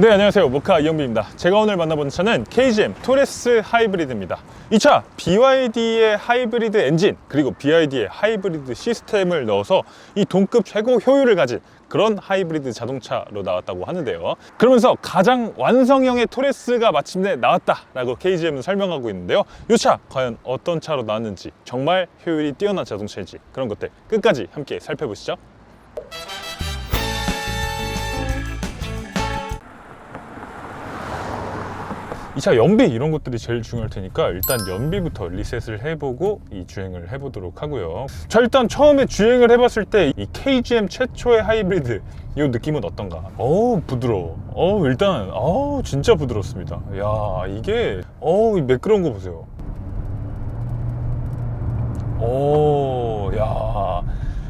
네 안녕하세요. 모카 이영빈입니다. 제가 오늘 만나본 차는 KGM 토레스 하이브리드입니다. 이 차 BYD의 하이브리드 엔진 그리고 BYD의 하이브리드 시스템을 넣어서 이 동급 최고 효율을 가진 그런 하이브리드 자동차로 나왔다고 하는데요. 그러면서 가장 완성형의 토레스가 마침내 나왔다라고 KGM은 설명하고 있는데요. 이 차 과연 어떤 차로 나왔는지 정말 효율이 뛰어난 자동차인지 그런 것들 끝까지 함께 살펴보시죠 이 차 연비 이런 것들이 제일 중요할 테니까 일단 연비부터 리셋을 해보고 이 주행을 해보도록 하고요. 자 일단 처음에 주행을 해봤을 때 이 KGM 최초의 하이브리드 이 느낌은 어떤가? 어우 부드러워. 어우 일단 어우 진짜 부드럽습니다. 야 이게 어우 이 매끄러운 거 보세요. 오, 야,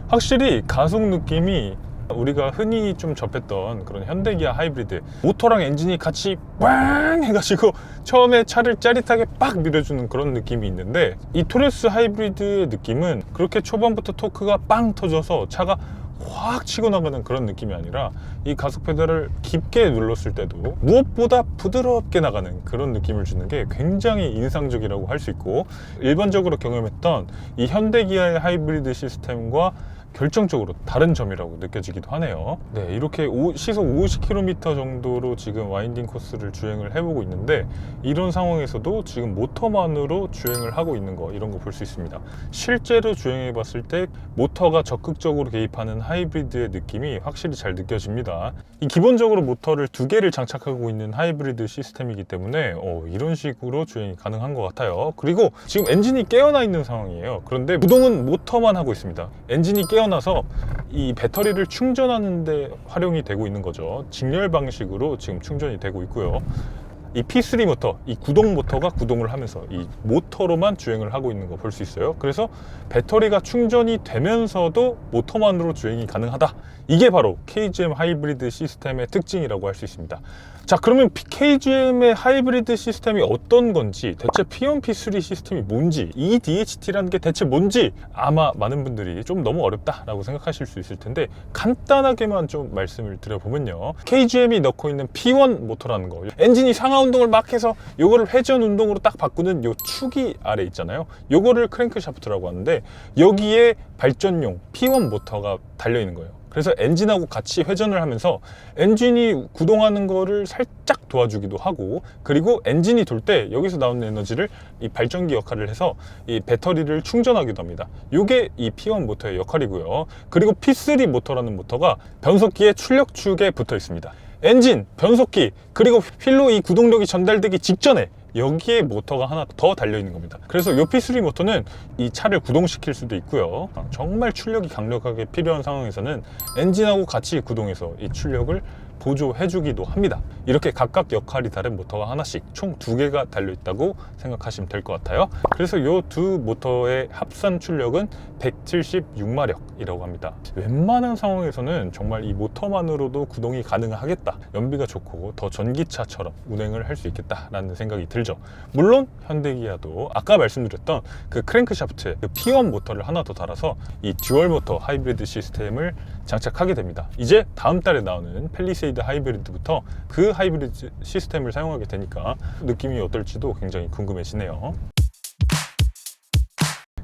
확실히 가속 느낌이 우리가 흔히 좀 접했던 그런 현대기아 하이브리드 모터랑 엔진이 같이 빵 해가지고 처음에 차를 짜릿하게 빡 밀어주는 그런 느낌이 있는데 이 토레스 하이브리드의 느낌은 그렇게 초반부터 토크가 빵 터져서 차가 확 치고 나가는 그런 느낌이 아니라 이 가속 페달을 깊게 눌렀을 때도 무엇보다 부드럽게 나가는 그런 느낌을 주는 게 굉장히 인상적이라고 할 수 있고 일반적으로 경험했던 이 현대 기아의 하이브리드 시스템과 결정적으로 다른 점이라고 느껴지기도 하네요. 네, 이렇게 오- 시속 50km 정도로 지금 와인딩 코스를 주행을 해보고 있는데 이런 상황에서도 지금 모터만으로 주행을 하고 있는 거 이런 거 볼 수 있습니다. 실제로 주행해 봤을 때 모터가 적극적으로 개입하는 하이브리드의 느낌이 확실히 잘 느껴집니다. 이 기본적으로 모터를 두 개를 장착하고 있는 하이브리드 시스템이기 때문에 어, 이런 식으로 주행이 가능한 것 같아요. 그리고 지금 엔진이 깨어나 있는 상황이에요. 그런데 구동은 모터만 하고 있습니다. 엔진이 깨어 나서 이 배터리를 충전하는 데 활용이 되고 있는 거죠. 직렬 방식으로 지금 충전이 되고 있고요. 이 P3 모터, 이 구동 모터가 구동을 하면서 이 모터로만 주행을 하고 있는 거 볼 수 있어요. 그래서 배터리가 충전이 되면서도 모터만으로 주행이 가능하다. 이게 바로 KGM 하이브리드 시스템의 특징이라고 할 수 있습니다. 자, 그러면 KGM의 하이브리드 시스템이 어떤 건지, 대체 P1, P3 시스템이 뭔지, 이 DHT라는 게 대체 뭔지 아마 많은 분들이 좀 너무 어렵다라고 생각하실 수 있을 텐데 간단하게만 좀 말씀을 드려보면요. KGM이 넣고 있는 P1 모터라는 거, 엔진이 상하 운동을 막 해서 요거를 회전 운동으로 딱 바꾸는 요 축이 아래 있잖아요. 요거를 크랭크 샤프트라고 하는데 여기에 발전용 P1 모터가 달려 있는 거예요. 그래서 엔진하고 같이 회전을 하면서 엔진이 구동하는 거를 살짝 도와주기도 하고 그리고 엔진이 돌 때 여기서 나오는 에너지를 이 발전기 역할을 해서 이 배터리를 충전하기도 합니다. 이게 이 P1 모터의 역할이고요. 그리고 P3 모터라는 모터가 변속기의 출력축에 붙어 있습니다. 엔진, 변속기, 그리고 휠로 이 구동력이 전달되기 직전에 여기에 모터가 하나 더 달려 있는 겁니다. 그래서 요 P3 모터는 이 차를 구동시킬 수도 있고요. 정말 출력이 강력하게 필요한 상황에서는 엔진하고 같이 구동해서 이 출력을 보조해주기도 합니다. 이렇게 각각 역할이 다른 모터가 하나씩 총 두 개가 달려 있다고 생각하시면 될 것 같아요. 그래서 이 두 모터의 합산 출력은 176마력이라고 합니다. 웬만한 상황에서는 정말 이 모터만으로도 구동이 가능하겠다. 연비가 좋고 더 전기차처럼 운행을 할 수 있겠다라는 생각이 들죠. 물론 현대기아도 아까 말씀드렸던 그 크랭크 샤프트에 그 P1 모터를 하나 더 달아서 이 듀얼 모터 하이브리드 시스템을 장착하게 됩니다. 이제 다음 달에 나오는 펠리세이드 하이브리드부터 그 하이브리드 시스템을 사용하게 되니까 느낌이 어떨지도 굉장히 궁금해지네요.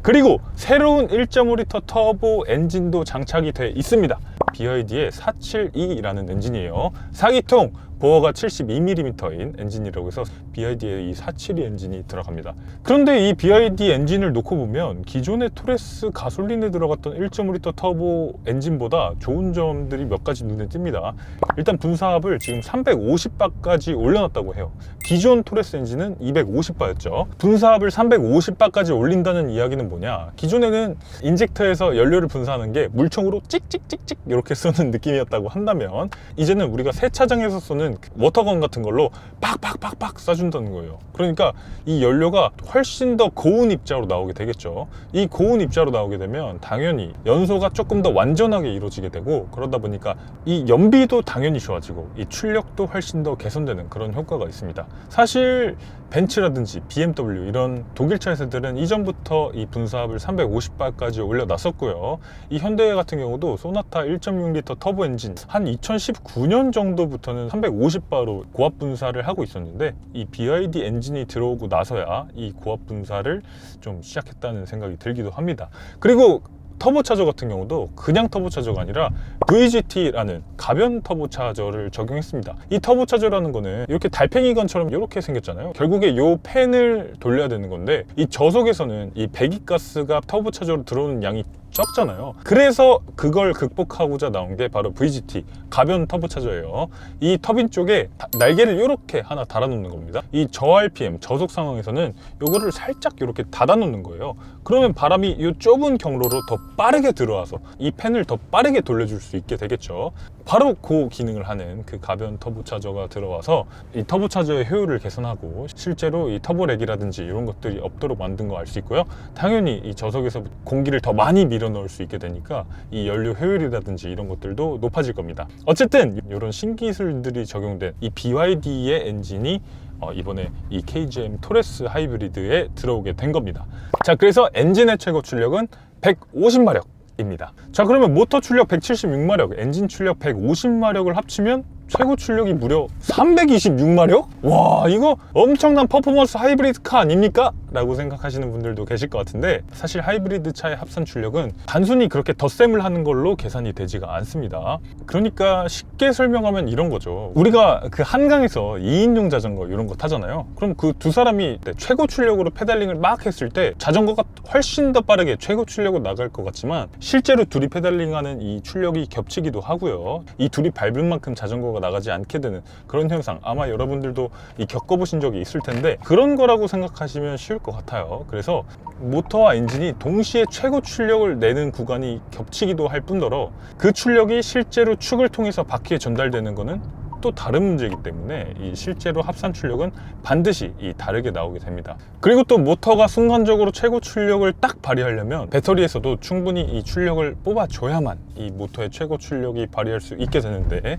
그리고 새로운 1.5L 터보 엔진도 장착이 돼 있습니다. BYD의 472라는 엔진이에요. 4기통 보어가 72mm인 엔진이라고 해서 BYD의 이 472 엔진이 들어갑니다. 그런데 이 BYD 엔진을 놓고 보면 기존의 토레스 가솔린에 들어갔던 1.5L 터보 엔진보다 좋은 점들이 몇 가지 눈에 띕니다. 일단 분사압을 지금 350바까지 올려놨다고 해요. 기존 토레스 엔진은 250바였죠. 분사압을 350바까지 올린다는 이야기는 뭐냐? 기존에는 인젝터에서 연료를 분사하는 게 물총으로 찍찍찍찍 이렇게 쏘는 느낌이었다고 한다면 이제는 우리가 세차장에서 쏘는 그 워터건 같은 걸로 팍팍팍팍 쏴준다는 거예요. 그러니까 이 연료가 훨씬 더 고운 입자로 나오게 되겠죠. 이 고운 입자로 나오게 되면 당연히 연소가 조금 더 완전하게 이루어지게 되고 그러다 보니까 이 연비도 당연히 좋아지고 이 출력도 훨씬 더 개선되는 그런 효과가 있습니다. 사실 벤츠라든지 BMW 이런 독일차 회사들은 이전부터 이 분사압을 350바까지 올려놨었고요. 이 현대 같은 경우도 소나타 1.6L 터보 엔진 한 2019년 정도부터는 150바로 고압 분사를 하고 있었는데 이 BYD 엔진이 들어오고 나서야 이 고압 분사를 좀 시작했다는 생각이 들기도 합니다. 그리고 터보차저 같은 경우도 그냥 터보차저가 아니라 VGT라는 가변 터보차저를 적용했습니다. 이 터보차저라는 거는 이렇게 달팽이건처럼 이렇게 생겼잖아요. 결국에 이 팬을 돌려야 되는 건데 이 저속에서는 이 배기가스가 터보차저로 들어오는 양이 적잖아요. 그래서 그걸 극복하고자 나온 게 바로 VGT 가변 터보차저예요. 이 터빈 쪽에 다- 날개를 이렇게 하나 달아놓는 겁니다. 이 저RPM 저속 상황에서는 요거를 살짝 이렇게 닫아놓는 거예요. 그러면 바람이 이 좁은 경로로 더 빠르게 들어와서 이 팬을 더 빠르게 돌려줄 수 있게 되겠죠. 바로 그 기능을 하는 그 가변 터보차저가 들어와서 이 터보차저의 효율을 개선하고 실제로 이 터보렉이라든지 이런 것들이 없도록 만든 거 알 수 있고요. 당연히 이 저속에서 공기를 더 많이 밀어 넣을 수 있게 되니까 이 연료 효율이라든지 이런 것들도 높아질 겁니다. 어쨌든 이런 신기술들이 적용된 이 BYD의 엔진이 어, 이번에 이 KGM 토레스 하이브리드에 들어오게 된 겁니다. 자, 그래서 엔진의 최고 출력은 150마력 입니다. 자, 그러면 모터 출력 176마력, 엔진 출력 150마력을 합치면 최고 출력이 무려 326마력? 와, 이거 엄청난 퍼포먼스 하이브리드 카 아닙니까? 라고 생각하시는 분들도 계실 것 같은데 사실 하이브리드 차의 합산 출력은 단순히 그렇게 덧셈을 하는 걸로 계산이 되지가 않습니다. 그러니까 쉽게 설명하면 이런 거죠. 우리가 그 한강에서 2인용 자전거 이런 거 타잖아요. 그럼 그 두 사람이 최고 출력으로 페달링을 막 했을 때 자전거가 훨씬 더 빠르게 최고 출력으로 나갈 것 같지만 실제로 둘이 페달링하는 이 출력이 겹치기도 하고요. 이 둘이 밟은 만큼 자전거가 나가지 않게 되는 그런 현상 아마 여러분들도 이 겪어보신 적이 있을 텐데 그런 거라고 생각하시면 쉬울 것 같아요. 그래서 모터와 엔진이 동시에 최고 출력을 내는 구간이 겹치기도 할 뿐더러 그 출력이 실제로 축을 통해서 바퀴에 전달되는 거는 또 다른 문제이기 때문에 이 실제로 합산 출력은 반드시 이 다르게 나오게 됩니다. 그리고 또 모터가 순간적으로 최고 출력을 딱 발휘하려면 배터리에서도 충분히 이 출력을 뽑아줘야만 이 모터의 최고 출력이 발휘할 수 있게 되는데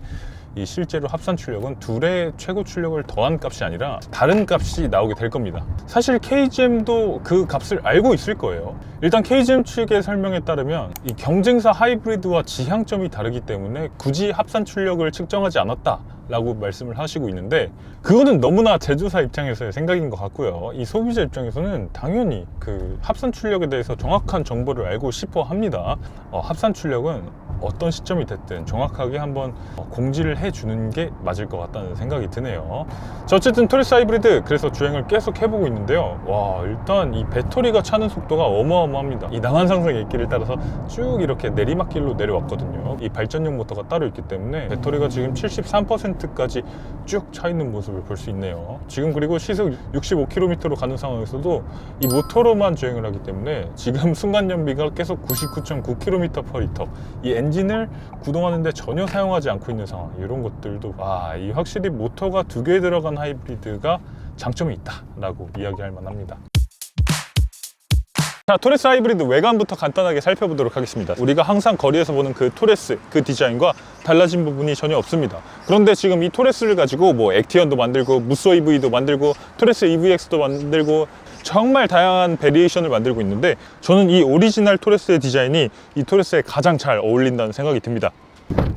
이 실제로 합산 출력은 둘의 최고 출력을 더한 값이 아니라 다른 값이 나오게 될 겁니다. 사실 KGM도 그 값을 알고 있을 거예요. 일단 KGM 측의 설명에 따르면 이 경쟁사 하이브리드와 지향점이 다르기 때문에 굳이 합산 출력을 측정하지 않았다. 라고 말씀을 하시고 있는데 그거는 너무나 제조사 입장에서의 생각인 것 같고요. 이 소비자 입장에서는 당연히 그 합산 출력에 대해서 정확한 정보를 알고 싶어 합니다. 어, 합산 출력은 어떤 시점이 됐든 정확하게 한번 어, 공지를 해주는 게 맞을 것 같다는 생각이 드네요. 자 어쨌든 토리스 하이브리드 그래서 주행을 계속 해보고 있는데요. 와 일단 이 배터리가 차는 속도가 어마어마합니다. 이 난한상승의 길을 따라서 쭉 이렇게 내리막길로 내려왔거든요. 이 발전용 모터가 따로 있기 때문에 배터리가 지금 73% 까지 쭉 차 있는 모습을 볼 수 있네요. 지금 그리고 시속 65km로 가는 상황에서도 이 모터로만 주행을 하기 때문에 지금 순간 연비가 계속 99.9km/리터. 이 엔진을 구동하는데 전혀 사용하지 않고 있는 상황. 이런 것들도 아이 확실히 모터가 두 개 들어간 하이브리드가 장점이 있다라고 이야기할 만합니다. 자, 토레스 하이브리드 외관부터 간단하게 살펴보도록 하겠습니다. 우리가 항상 거리에서 보는 그 토레스, 그 디자인과 달라진 부분이 전혀 없습니다. 그런데 지금 이 토레스를 가지고 뭐 액티언도 만들고 무쏘 EV도 만들고 토레스 EVX도 만들고 정말 다양한 베리에이션을 만들고 있는데 저는 이 오리지널 토레스의 디자인이 이 토레스에 가장 잘 어울린다는 생각이 듭니다.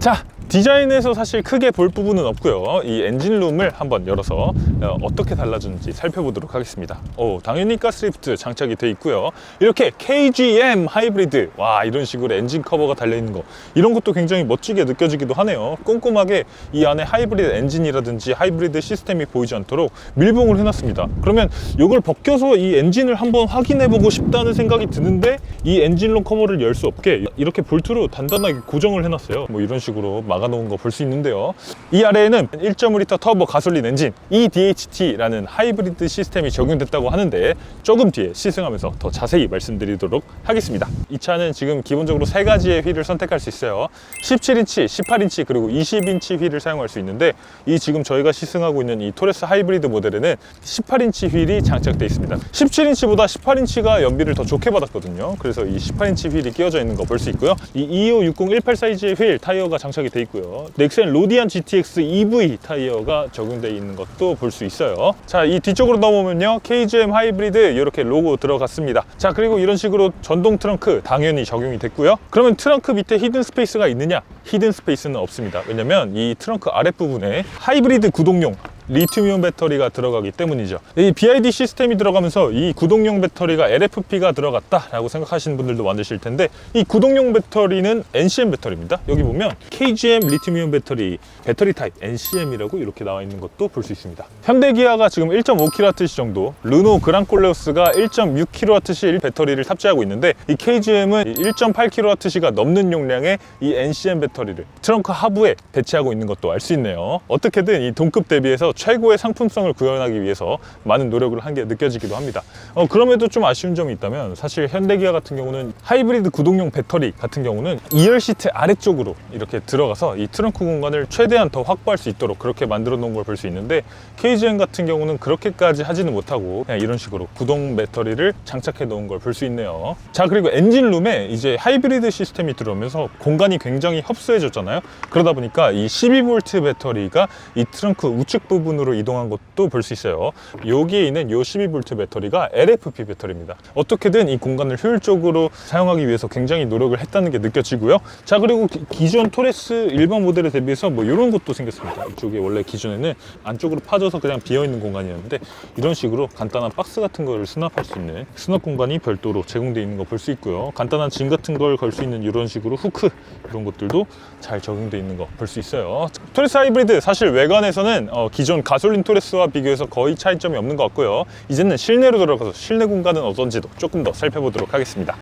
자 디자인에서 사실 크게 볼 부분은 없고요. 이 엔진룸을 한번 열어서 어, 어떻게 달라졌는지 살펴보도록 하겠습니다. 오, 당연히 가스리프트 장착이 되어 있고요. 이렇게 KGM 하이브리드 와 이런 식으로 엔진 커버가 달려있는 거 이런 것도 굉장히 멋지게 느껴지기도 하네요. 꼼꼼하게 이 안에 하이브리드 엔진이라든지 하이브리드 시스템이 보이지 않도록 밀봉을 해놨습니다. 그러면 이걸 벗겨서 이 엔진을 한번 확인해 보고 싶다는 생각이 드는데 이 엔진룸 커버를 열 수 없게 이렇게 볼트로 단단하게 고정을 해놨어요. 뭐 이런 식으로 막 아놓은 거 볼 수 있는데요. 이 아래에는 1.5L 터보 가솔린 엔진 EDHT라는 하이브리드 시스템이 적용됐다고 하는데 조금 뒤에 시승하면서 더 자세히 말씀드리도록 하겠습니다. 이 차는 지금 기본적으로 세 가지의 휠을 선택할 수 있어요. 17인치, 18인치 그리고 20인치 휠을 사용할 수 있는데 이 지금 저희가 시승하고 있는 이 토레스 하이브리드 모델에는 18인치 휠이 장착되어 있습니다. 17인치보다 18인치가 연비를 더 좋게 받았거든요. 그래서 이 18인치 휠이 끼워져 있는 거 볼 수 있고요. 이 2560 18 사이즈의 휠 타이어가 장착이 되어 있고요. 넥센 로디안 GTX EV 타이어가 적용되어 있는 것도 볼 수 있어요. 자, 이 뒤쪽으로 넘어오면요. KGM 하이브리드 이렇게 로고 들어갔습니다. 자, 그리고 이런 식으로 전동 트렁크 당연히 적용이 됐고요. 그러면 트렁크 밑에 히든 스페이스가 있느냐? 히든 스페이스는 없습니다. 왜냐면 이 트렁크 아랫부분에 하이브리드 구동용 리튬이온 배터리가 들어가기 때문이죠. 이 BID 시스템이 들어가면서 이 구동용 배터리가 LFP가 들어갔다 라고 생각하시는 분들도 많으실 텐데 이 구동용 배터리는 NCM 배터리입니다. 여기 보면 KGM 리튬이온 배터리 배터리 타입 NCM이라고 이렇게 나와 있는 것도 볼 수 있습니다. 현대기아가 지금 1.5kWh 정도, 르노 그랑콜레오스가 1.6kWh 배터리를 탑재하고 있는데 이 KGM은 1.8kWh가 넘는 용량의 이 NCM 배터리를 트렁크 하부에 배치하고 있는 것도 알 수 있네요. 어떻게든 이 동급 대비해서 최고의 상품성을 구현하기 위해서 많은 노력을 한 게 느껴지기도 합니다. 어, 그럼에도 좀 아쉬운 점이 있다면 사실 현대기아 같은 경우는 하이브리드 구동용 배터리 같은 경우는 2열 시트 아래쪽으로 이렇게 들어가서 이 트렁크 공간을 최대한 더 확보할 수 있도록 그렇게 만들어 놓은 걸 볼 수 있는데 KGM 같은 경우는 그렇게까지 하지는 못하고 그냥 이런 식으로 구동 배터리를 장착해 놓은 걸 볼 수 있네요. 자 그리고 엔진룸에 이제 하이브리드 시스템이 들어오면서 공간이 굉장히 협소해졌잖아요. 그러다 보니까 이 12V 배터리가 이 트렁크 우측 부분 으로 이동한 것도 볼 수 있어요. 여기에 있는 이 12V 배터리가 LFP 배터리입니다. 어떻게든 이 공간을 효율적으로 사용하기 위해서 굉장히 노력을 했다는 게 느껴지고요. 자 그리고 기- 기존 토레스 일반 모델에 대비해서 뭐 이런 것도 생겼습니다. 이쪽에 원래 기존에는 안쪽으로 파져서 그냥 비어 있는 공간이었는데 이런 식으로 간단한 박스 같은 거를 수납할 수 있는 수납 공간이 별도로 제공되어 있는 거 볼 수 있고요. 간단한 짐 같은 걸 걸 수 있는 이런 식으로 후크 이런 것들도 잘 적용되어 있는 거 볼 수 있어요. 토레스 하이브리드 사실 외관에서는 어, 기존 가솔린 토레스와 비교해서 거의 차이점이 없는 것 같고요. 이제는 실내로 들어가서 실내 공간은 어떤지도 조금 더 살펴보도록 하겠습니다.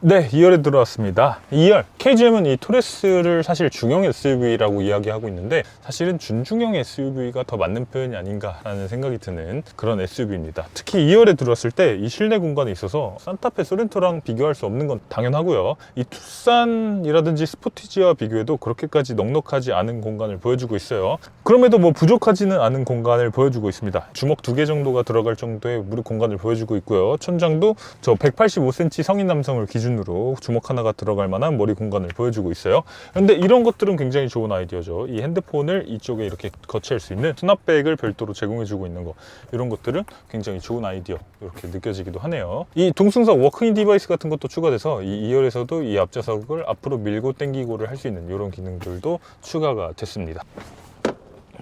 네, 2열에 들어왔습니다. 2열. KGM은 이 토레스를 사실 중형 SUV라고 이야기하고 있는데 사실은 준중형 SUV가 더 맞는 표현이 아닌가라는 생각이 드는 그런 SUV입니다. 특히 2열에 들어왔을 때 이 실내 공간에 있어서 산타페 소렌토랑 비교할 수 없는 건 당연하고요. 이 투싼이라든지 스포티지와 비교해도 그렇게까지 넉넉하지 않은 공간을 보여주고 있어요. 그럼에도 뭐 부족하지는 않은 공간을 보여주고 있습니다. 주먹 두 개 정도가 들어갈 정도의 무릎 공간을 보여주고 있고요. 천장도 저 185cm 성인 남성을 기준 으로 주먹 하나가 들어갈 만한 머리 공간을 보여주고 있어요. 근데 이런 것들은 굉장히 좋은 아이디어죠. 이 핸드폰을 이쪽에 이렇게 거치할 수 있는 수납백을 별도로 제공해주고 있는 거 이런 것들은 굉장히 좋은 아이디어 이렇게 느껴지기도 하네요. 이 동승석 워크인 디바이스 같은 것도 추가돼서 이 2열에서도 이 앞좌석을 앞으로 밀고 당기고를 할 수 있는 이런 기능들도 추가가 됐습니다.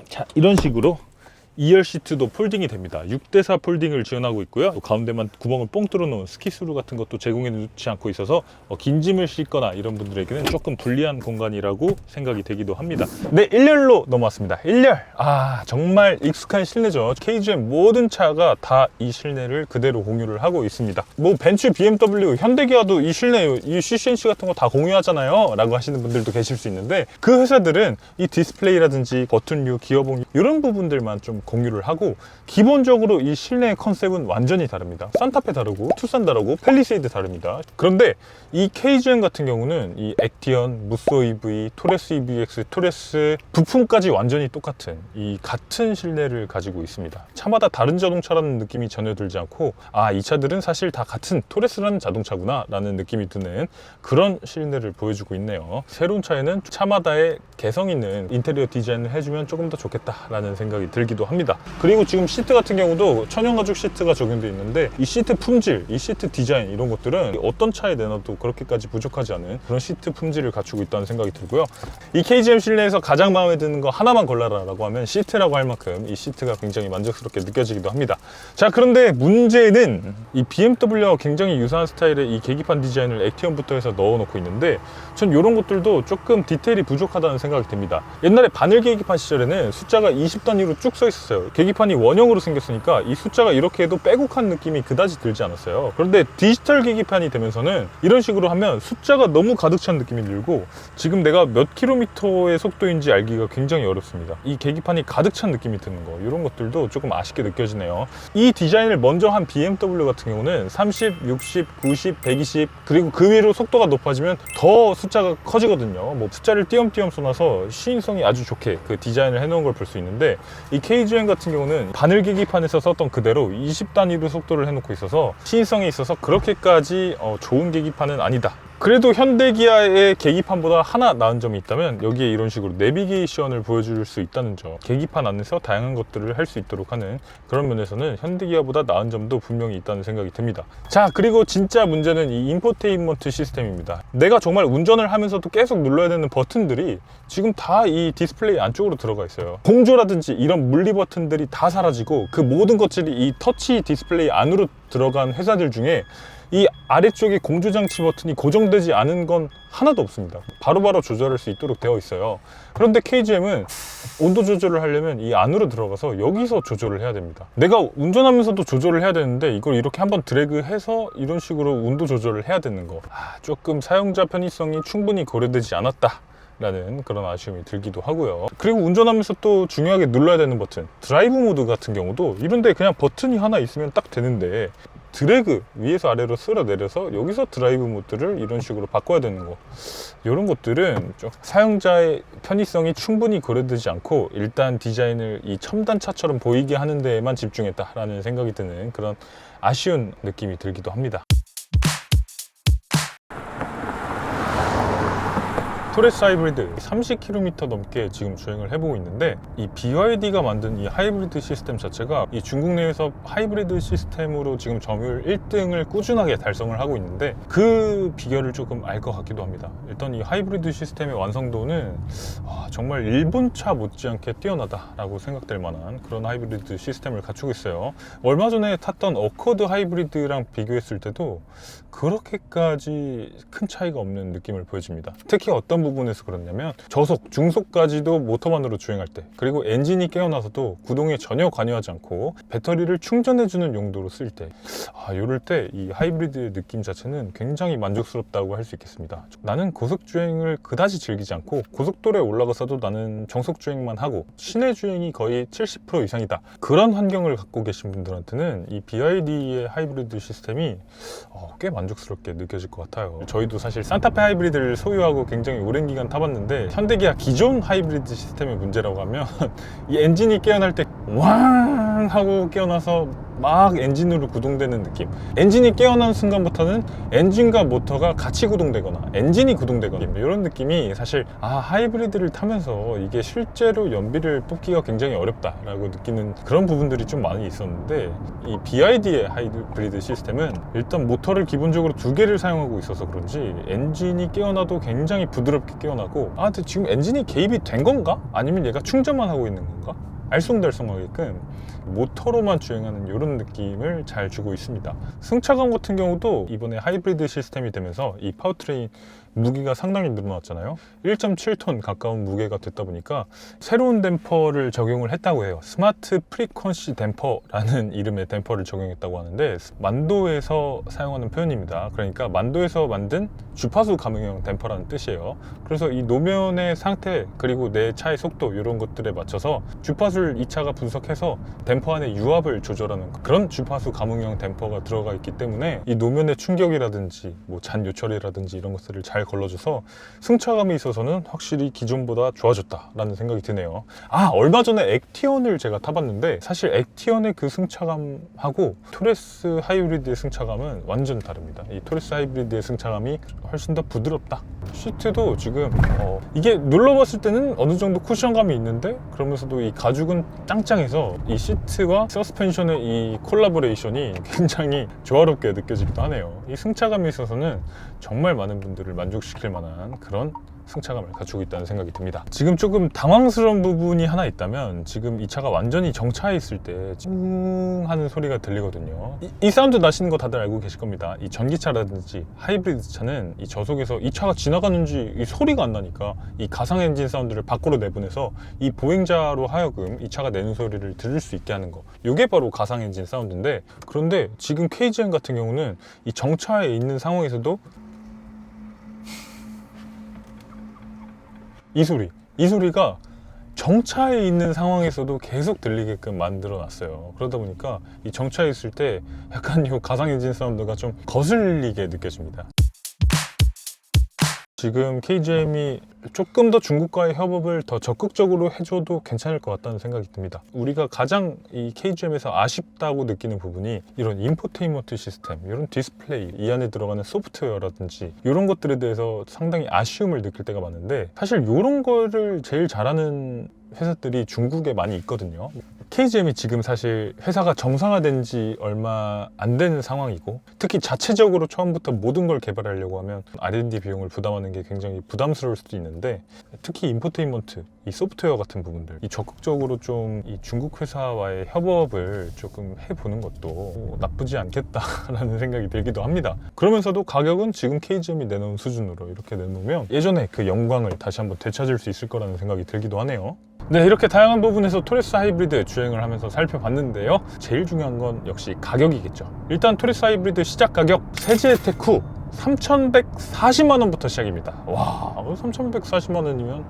자 이런 식으로 2열 시트도 폴딩이 됩니다. 6대4 폴딩을 지원하고 있고요. 또 가운데만 구멍을 뽕 뚫어 놓은 스키스루 같은 것도 제공해 놓지 않고 있어서 어, 긴 짐을 싣거나 이런 분들에게는 조금 불리한 공간이라고 생각이 되기도 합니다. 네, 1열로 넘어왔습니다. 1열. 아, 정말 익숙한 실내죠. KGM 모든 차가 다 이 실내를 그대로 공유를 하고 있습니다. 뭐 벤츠, BMW, 현대기아도 이 실내 이 CCNC 같은 거 다 공유하잖아요. 라고 하시는 분들도 계실 수 있는데 그 회사들은 이 디스플레이라든지 버튼류, 기어봉 이런 부분들만 좀 공유를 하고 기본적으로 이 실내의 컨셉은 완전히 다릅니다. 산타페 다르고 투싼 다르고 펠리세이드 다릅니다. 그런데 이 KGM 같은 경우는 이 액티언, 무쏘 EV, 토레스 EVX, 토레스 부품까지 완전히 똑같은 이 같은 실내를 가지고 있습니다. 차마다 다른 자동차라는 느낌이 전혀 들지 않고 아 이 차들은 사실 다 같은 토레스라는 자동차구나 라는 느낌이 드는 그런 실내를 보여주고 있네요. 새로운 차에는 차마다의 개성 있는 인테리어 디자인을 해주면 조금 더 좋겠다라는 생각이 들기도 합니다. 그리고 지금 시트 같은 경우도 천연 가죽 시트가 적용되어 있는데 이 시트 품질, 이 시트 디자인 이런 것들은 어떤 차에 내놔도 그렇게까지 부족하지 않은 그런 시트 품질을 갖추고 있다는 생각이 들고요. 이 KGM 실내에서 가장 마음에 드는 거 하나만 골라라 라고 하면 시트라고 할 만큼 이 시트가 굉장히 만족스럽게 느껴지기도 합니다. 자 그런데 문제는 이 BMW와 굉장히 유사한 스타일의 이 계기판 디자인을 액티언부터 해서 넣어놓고 있는데 전 이런 것들도 조금 디테일이 부족하다는 생각이 듭니다. 옛날에 바늘 계기판 시절에는 숫자가 20 단위로 쭉 써 있었어요. 계기판이 원형으로 생겼으니까 이 숫자가 이렇게 해도 빼곡한 느낌이 그다지 들지 않았어요. 그런데 디지털 계기판이 되면서는 이런 식으로 하면 숫자가 너무 가득 찬 느낌이 들고 지금 내가 몇 킬로미터의 속도인지 알기가 굉장히 어렵습니다. 이 계기판이 가득 찬 느낌이 드는 거 이런 것들도 조금 아쉽게 느껴지네요. 이 디자인을 먼저 한 BMW 같은 경우는 30, 60, 90, 120 그리고 그 위로 속도가 높아지면 더 숫자가 커지거든요. 뭐 숫자를 띄엄띄엄 써놔서 시인성이 아주 좋게 그 디자인을 해놓은 걸 볼 수 있는데 이 KGM 같은 경우는 바늘 계기판에서 썼던 그대로 20 단위로 속도를 해놓고 있어서 시인성이 있어서 그렇게까지 어, 좋은 계기판은 아니다. 그래도 현대기아의 계기판보다 하나 나은 점이 있다면 여기에 이런 식으로 내비게이션을 보여줄 수 있다는 점. 계기판 안에서 다양한 것들을 할 수 있도록 하는 그런 면에서는 현대기아보다 나은 점도 분명히 있다는 생각이 듭니다. 자 그리고 진짜 문제는 이 인포테인먼트 시스템입니다. 내가 정말 운전을 하면서도 계속 눌러야 되는 버튼들이 지금 다 이 디스플레이 안쪽으로 들어가 있어요. 공조라든지 이런 물리 버튼들이 다 사라지고 그 모든 것들이 이 터치 디스플레이 안으로 들어간 회사들 중에 이 아래쪽에 공조장치 버튼이 고정되지 않은 건 하나도 없습니다. 바로 바로 조절할 수 있도록 되어 있어요. 그런데 KGM은 온도 조절을 하려면 이 안으로 들어가서 여기서 조절을 해야 됩니다. 내가 운전하면서도 조절을 해야 되는데 이걸 이렇게 한번 드래그해서 이런 식으로 온도 조절을 해야 되는 거 아, 조금 사용자 편의성이 충분히 고려되지 않았다. 라는 그런 아쉬움이 들기도 하고요. 그리고 운전하면서 또 중요하게 눌러야 되는 버튼, 드라이브 모드 같은 경우도 이런데 그냥 버튼이 하나 있으면 딱 되는데 드래그 위에서 아래로 쓸어 내려서 여기서 드라이브 모드를 이런 식으로 바꿔야 되는 거 이런 것들은 좀 사용자의 편의성이 충분히 고려되지 않고 일단 디자인을 이 첨단 차처럼 보이게 하는 데에만 집중했다라는 생각이 드는 그런 아쉬운 느낌이 들기도 합니다. 토레스 하이브리드 30km 넘게 지금 주행을 해보고 있는데 이 BYD가 만든 이 하이브리드 시스템 자체가 이 중국 내에서 하이브리드 시스템으로 지금 점유율 1등을 꾸준하게 달성을 하고 있는데 그 비결을 조금 알 것 같기도 합니다. 일단 이 하이브리드 시스템의 완성도는 아, 정말 일본차 못지않게 뛰어나다라고 생각될 만한 그런 하이브리드 시스템을 갖추고 있어요. 얼마 전에 탔던 어코드 하이브리드랑 비교했을 때도 그렇게까지 큰 차이가 없는 느낌을 보여줍니다. 특히 어떤 부분에서 그렇냐면 저속, 중속까지도 모터만으로 주행할 때 그리고 엔진이 깨어나서도 구동에 전혀 관여하지 않고 배터리를 충전해주는 용도로 쓸 때 아, 이럴 때 이 하이브리드의 느낌 자체는 굉장히 만족스럽다고 할 수 있겠습니다. 나는 고속 주행을 그다지 즐기지 않고 고속도로에 올라가서도 나는 정속 주행만 하고 시내 주행이 거의 70% 이상이다. 그런 환경을 갖고 계신 분들한테는 이 BYD의 하이브리드 시스템이 어, 꽤 만족스럽게 느껴질 것 같아요. 저희도 사실 산타페 하이브리드를 소유하고 굉장히 오랜 기간 타봤는데 현대기아 기존 하이브리드 시스템의 문제라고 하면 이 엔진이 깨어날 때 왕 하고 깨어나서 막 엔진으로 구동되는 느낌. 엔진이 깨어난 순간부터는 엔진과 모터가 같이 구동되거나 엔진이 구동되거나 이런 느낌이 사실 아 하이브리드를 타면서 이게 실제로 연비를 뽑기가 굉장히 어렵다라고 느끼는 그런 부분들이 좀 많이 있었는데 이 BID의 하이브리드 시스템은 일단 모터를 기본적으로 두 개를 사용하고 있어서 그런지 엔진이 깨어나도 굉장히 부드럽게 깨어나고 아 근데 지금 엔진이 개입이 된 건가? 아니면 얘가 충전만 하고 있는 건가? 알쏭달쏭하게끔 모터로만 주행하는 이런 느낌을 잘 주고 있습니다. 승차감 같은 경우도 이번에 하이브리드 시스템이 되면서 이 파워트레인 무게가 상당히 늘어났잖아요. 1.7톤 가까운 무게가 됐다 보니까 새로운 댐퍼를 적용을 했다고 해요. 스마트 프리퀀시 댐퍼라는 이름의 댐퍼를 적용했다고 하는데 만도에서 사용하는 표현입니다. 그러니까 만도에서 만든 주파수 감응형 댐퍼라는 뜻이에요. 그래서 이 노면의 상태 그리고 내 차의 속도 이런 것들에 맞춰서 주파수를 이 차가 분석해서 댐퍼 안에 유압을 조절하는 그런 주파수 감응형 댐퍼가 들어가 있기 때문에 이 노면의 충격이라든지 뭐 잔 요철이라든지 이런 것들을 잘 걸러줘서 승차감에 있어서는 확실히 기존보다 좋아졌다라는 생각이 드네요. 아 얼마 전에 액티언을 제가 타봤는데 사실 액티언의 그 승차감하고 토레스 하이브리드의 승차감은 완전 다릅니다. 이 토레스 하이브리드의 승차감이 훨씬 더 부드럽다. 시트도 지금 어, 이게 눌러봤을 때는 어느 정도 쿠션감이 있는데 그러면서도 이 가죽은 짱짱해서 이 시트와 서스펜션의 이 콜라보레이션이 굉장히 조화롭게 느껴지기도 하네요. 이 승차감에 있어서는 정말 많은 분들을 만족 시킬 만한 그런 승차감을 갖추고 있다는 생각이 듭니다. 지금 조금 당황스러운 부분이 하나 있다면 지금 이 차가 완전히 정차해 있을 때 찡 하는 소리가 들리거든요. 이, 이 사운드 나시는 거 다들 알고 계실 겁니다. 이 전기차라든지 하이브리드 차는 이 저속에서 이 차가 지나가는지 이 소리가 안 나니까 이 가상 엔진 사운드를 밖으로 내보내서 이 보행자로 하여금 이 차가 내는 소리를 들을 수 있게 하는 거. 이게 바로 가상 엔진 사운드인데 그런데 지금 KGM 같은 경우는 이 정차에 있는 상황에서도 이 소리, 이 소리가 정차에 있는 상황에서도 계속 들리게끔 만들어 놨어요. 그러다 보니까 이 정차에 있을 때 약간 이 가상 엔진 사운드가 좀 거슬리게 느껴집니다. 지금 KGM이 조금 더 중국과의 협업을 더 적극적으로 해줘도 괜찮을 것 같다는 생각이 듭니다. 우리가 가장 이 KGM에서 아쉽다고 느끼는 부분이 이런 인포테인먼트 시스템, 이런 디스플레이, 이 안에 들어가는 소프트웨어라든지 이런 것들에 대해서 상당히 아쉬움을 느낄 때가 많은데 사실 이런 거를 제일 잘하는 회사들이 중국에 많이 있거든요. KGM이 지금 사실 회사가 정상화된 지 얼마 안 되는 상황이고 특히 자체적으로 처음부터 모든 걸 개발하려고 하면 R&D 비용을 부담하는 게 굉장히 부담스러울 수도 있는데 특히 인포테인먼트, 이 소프트웨어 같은 부분들 이 적극적으로 좀 이 중국 회사와의 협업을 조금 해보는 것도 나쁘지 않겠다라는 생각이 들기도 합니다. 그러면서도 가격은 지금 KGM이 내놓은 수준으로 이렇게 내놓으면 예전에 그 영광을 다시 한번 되찾을 수 있을 거라는 생각이 들기도 하네요. 네, 이렇게 다양한 부분에서 토레스 하이브리드 주행을 하면서 살펴봤는데요. 제일 중요한 건 역시 가격이겠죠. 일단 토레스 하이브리드 시작 가격 세제 혜택 후 3,140만 원부터 시작입니다. 와, 3,140만 원이면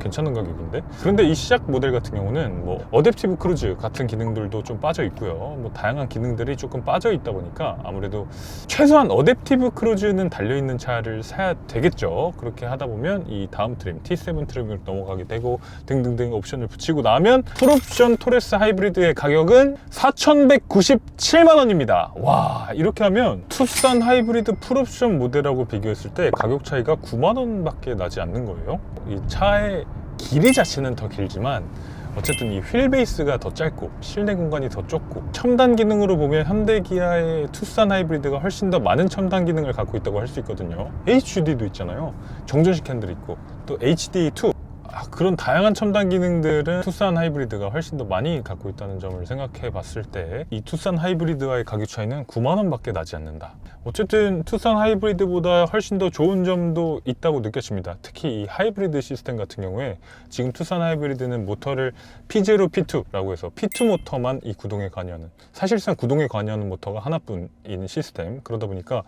괜찮은 가격인데? 그런데 이 시작 모델 같은 경우는 뭐 어댑티브 크루즈 같은 기능들도 좀 빠져 있고요. 뭐 다양한 기능들이 조금 빠져 있다 보니까 아무래도 최소한 어댑티브 크루즈는 달려 있는 차를 사야 되겠죠. 그렇게 하다 보면 이 다음 트림 T7 트림으로 넘어가게 되고 등등등 옵션을 붙이고 나면 풀옵션 토레스 하이브리드의 가격은 4,197만 원입니다. 와, 이렇게 하면 투싼 하이브리드 풀옵션 모델하고 비교했을 때 가격 차이가 9만 원 밖에 나지 않는 거예요. 이 차의 길이 자체는 더 길지만 어쨌든 이 휠 베이스가 더 짧고 실내 공간이 더 좁고 첨단 기능으로 보면 현대 기아의 투싼 하이브리드가 훨씬 더 많은 첨단 기능을 갖고 있다고 할 수 있거든요. HUD도 있잖아요. 정전식 핸들 있고 또 HD2 아, 그런 다양한 첨단 기능들은 투싼 하이브리드가 훨씬 더 많이 갖고 있다는 점을 생각해 봤을 때 이 투싼 하이브리드와의 가격 차이는 9만 원 밖에 나지 않는다. 어쨌든 투싼 하이브리드보다 훨씬 더 좋은 점도 있다고 느껴집니다. 특히 이 하이브리드 시스템 같은 경우에 지금 투싼 하이브리드는 모터를 P0, P2라고 해서 P2 모터만 이 구동에 관여하는 사실상 구동에 관여하는 모터가 하나뿐인 시스템 그러다 보니까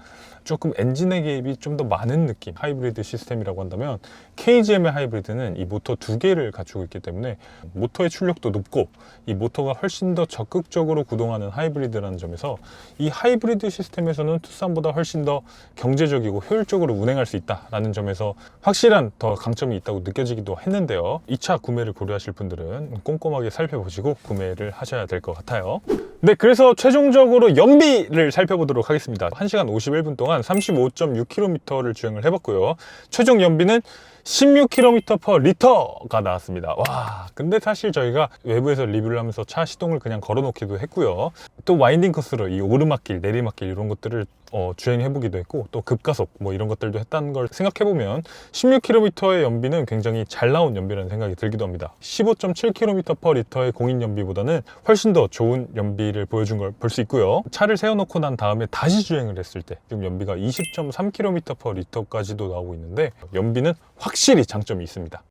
조금 엔진의 개입이 좀 더 많은 느낌 하이브리드 시스템이라고 한다면 KGM의 하이브리드는 이 모터 두 개를 갖추고 있기 때문에 모터의 출력도 높고 이 모터가 훨씬 더 적극적으로 구동하는 하이브리드라는 점에서 이 하이브리드 시스템에서는 투싼 보다 훨씬 더 경제적이고 효율적으로 운행할 수 있다라는 점에서 확실한 더 강점이 있다고 느껴지기도 했는데요. 이차 구매를 고려하실 분들은 꼼꼼하게 살펴보시고 구매를 하셔야 될 것 같아요. 네, 그래서 최종적으로 연비를 살펴보도록 하겠습니다. 1시간 51분 동안 35.6km를 주행을 해봤고요. 최종 연비는 16km per 리터가 나왔습니다. 와, 근데 사실 저희가 외부에서 리뷰를 하면서 차 시동을 그냥 걸어 놓기도 했고요. 또 와인딩 코스로 이 오르막길, 내리막길 이런 것들을 어, 주행해보기도 했고 또 급가속 뭐 이런 것들도 했다는 걸 생각해보면 16km의 연비는 굉장히 잘 나온 연비라는 생각이 들기도 합니다. 15.7km per 리터의 공인 연비보다는 훨씬 더 좋은 연비를 보여준 걸 볼 수 있고요. 차를 세워놓고 난 다음에 다시 주행을 했을 때 지금 연비가 20.3km per 리터까지도 나오고 있는데 연비는 확실히 장점이 있습니다.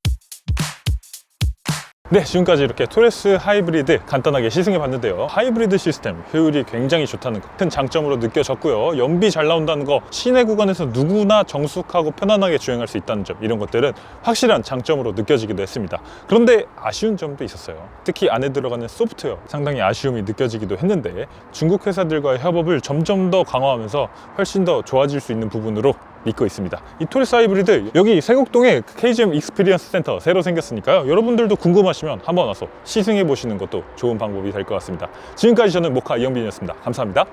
네, 지금까지 이렇게 토레스 하이브리드 간단하게 시승해 봤는데요. 하이브리드 시스템 효율이 굉장히 좋다는 거큰 장점으로 느껴졌고요. 연비 잘 나온다는 거, 시내 구간에서 누구나 정숙하고 편안하게 주행할 수 있다는 점 이런 것들은 확실한 장점으로 느껴지기도 했습니다. 그런데 아쉬운 점도 있었어요. 특히 안에 들어가는 소프트웨어 상당히 아쉬움이 느껴지기도 했는데 중국 회사들과의 협업을 점점 더 강화하면서 훨씬 더 좋아질 수 있는 부분으로 믿고 있습니다. 이 토레스 하이브리드 여기 세곡동에 KGM 익스피리언스 센터 새로 생겼으니까요. 여러분들도 궁금하시면 한번 와서 시승해 보시는 것도 좋은 방법이 될 것 같습니다. 지금까지 저는 모카 이영빈이었습니다. 감사합니다.